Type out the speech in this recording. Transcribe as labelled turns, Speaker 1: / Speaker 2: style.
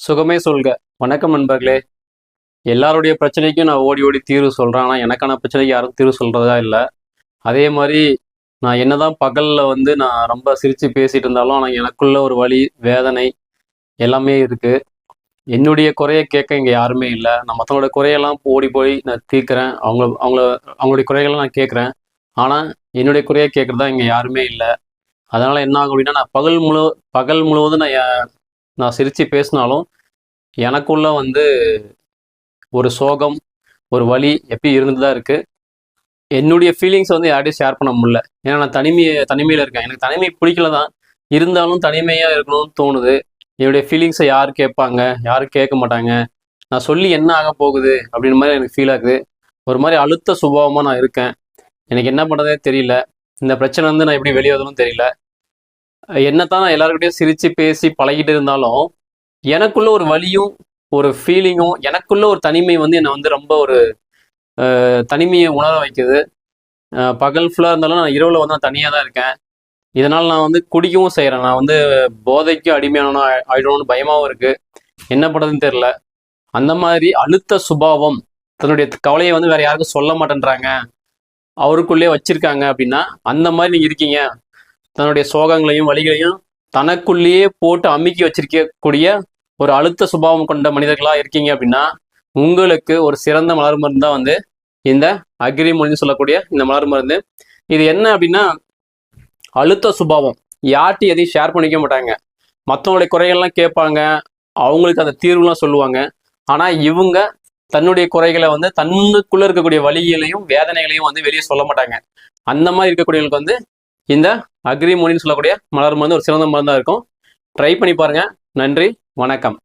Speaker 1: சுகமே சொல்க. வணக்கம் நண்பர்களே. எல்லாருடைய பிரச்சனைக்கும் நான் ஓடி ஓடி தீர்வு சொல்கிறேன் ஆனால் எனக்கான பிரச்சனைக்கு யாரும் தீர்வு சொல்கிறதா இல்லை. அதே மாதிரி நான் என்னதான் பகலில் வந்து நான் ரொம்ப சிரித்து பேசிகிட்டு இருந்தாலும் ஆனால் எனக்குள்ள ஒரு வழி வேதனை எல்லாமே இருக்குது என்னுடைய குறையை கேட்க இங்கே யாருமே இல்லை. நான் மற்றவங்களோட குறையெல்லாம் ஓடி போய் நான் தீர்க்குறேன். அவங்க அவங்கள அவங்களுடைய குறைகளை நான் கேட்குறேன். ஆனால் என்னுடைய குறையை கேட்குறதா இங்கே யாருமே இல்லை. அதனால் என்ன ஆகும் அப்படின்னா நான் பகல் முழு பகல் முழுவதும் நான் நான் சிரித்து பேசினாலும் எனக்குள்ள வந்து ஒரு சோகம் ஒரு வழி எப்பயும் இருந்து தான் இருக்குது என்னுடைய ஃபீலிங்ஸ் வந்து யார்ட்டையும் ஷேர் பண்ண முடியல. ஏன்னா நான் தனிமையை தனிமையில் இருக்கேன். எனக்கு தனிமை பிடிக்கல தான் இருந்தாலும் தனிமையாக இருக்கணும்னு தோணுது. என்னுடைய ஃபீலிங்ஸை யார் கேட்பாங்க? யாரும் கேட்க மாட்டாங்க. நான் சொல்லி என்ன ஆக போகுது? அப்படின்ற மாதிரி எனக்கு ஃபீல் ஆகுது. ஒரு மாதிரி அழுத்த சுபாவமாக நான் இருக்கேன். எனக்கு என்ன பண்ணுறதே தெரியல. இந்த பிரச்சனை வந்து நான் எப்படி வெளியே வரணும்னு தெரியல. என்னத்தான் நான் எல்லாருக்கிட்டையும் சிரித்து பேசி பழகிட்டு இருந்தாலும் எனக்குள்ள ஒரு வழியும் ஒரு ஃபீலிங்கும் எனக்குள்ள ஒரு தனிமை வந்து என்னை வந்து ரொம்ப ஒரு தனிமையை உணர வைக்குது. பகல் ஃபுல்லாக இருந்தாலும் நான் இரவில் வந்து நான் தனியாக தான் இருக்கேன். இதனால் நான் வந்து குடிக்கவும் செய்கிறேன் நான் வந்து போதைக்கும் அடிமையான ஆயிடணும்னு பயமாகவும் இருக்குது என்ன பண்ணுறதுன்னு தெரில அந்த மாதிரி அழுத்த சுபாவம் தன்னுடைய கவலையை வந்து வேற யாருக்கும் சொல்ல மாட்டேன்றாங்க. அவருக்குள்ளே வச்சிருக்காங்க அப்படின்னா அந்த மாதிரி நீங்கள் இருக்கீங்க. தன்னுடைய சோகங்களையும் வலிகளையும் தனக்குள்ளேயே போட்டு அமுக்கி வச்சிருக்கக்கூடிய ஒரு அழுத்த சுபாவம் கொண்ட மனிதர்களா இருக்கீங்க அப்படின்னா உங்களுக்கு ஒரு சிறந்த மலர் மருந்து தான் வந்து இந்த அக்ரி மொழின்னு சொல்லக்கூடிய இந்த மலர் மருந்து. இது என்ன அப்படின்னா அழுத்த சுபாவம். யார்ட்டையும் எதையும் ஷேர் பண்ணிக்க மாட்டாங்க. மற்றவங்களுடைய குறைகள்லாம் கேட்பாங்க. அவங்களுக்கு அந்த தீர்வுலாம் சொல்லுவாங்க. ஆனால் இவங்க தன்னுடைய குறைகளை வந்து தன்னுக்குள்ள இருக்கக்கூடிய வழிகளையும் வேதனைகளையும் வந்து வெளியே சொல்ல மாட்டாங்க. அந்த மாதிரி இருக்கக்கூடியவங்களுக்கு வந்து இந்த அக்ரி மொழின்னு சொல்லக்கூடிய மலர் மருந்து ஒரு சிறந்த மருந்தாக இருக்கும். ட்ரை பண்ணி பாருங்க. நன்றி. வணக்கம்.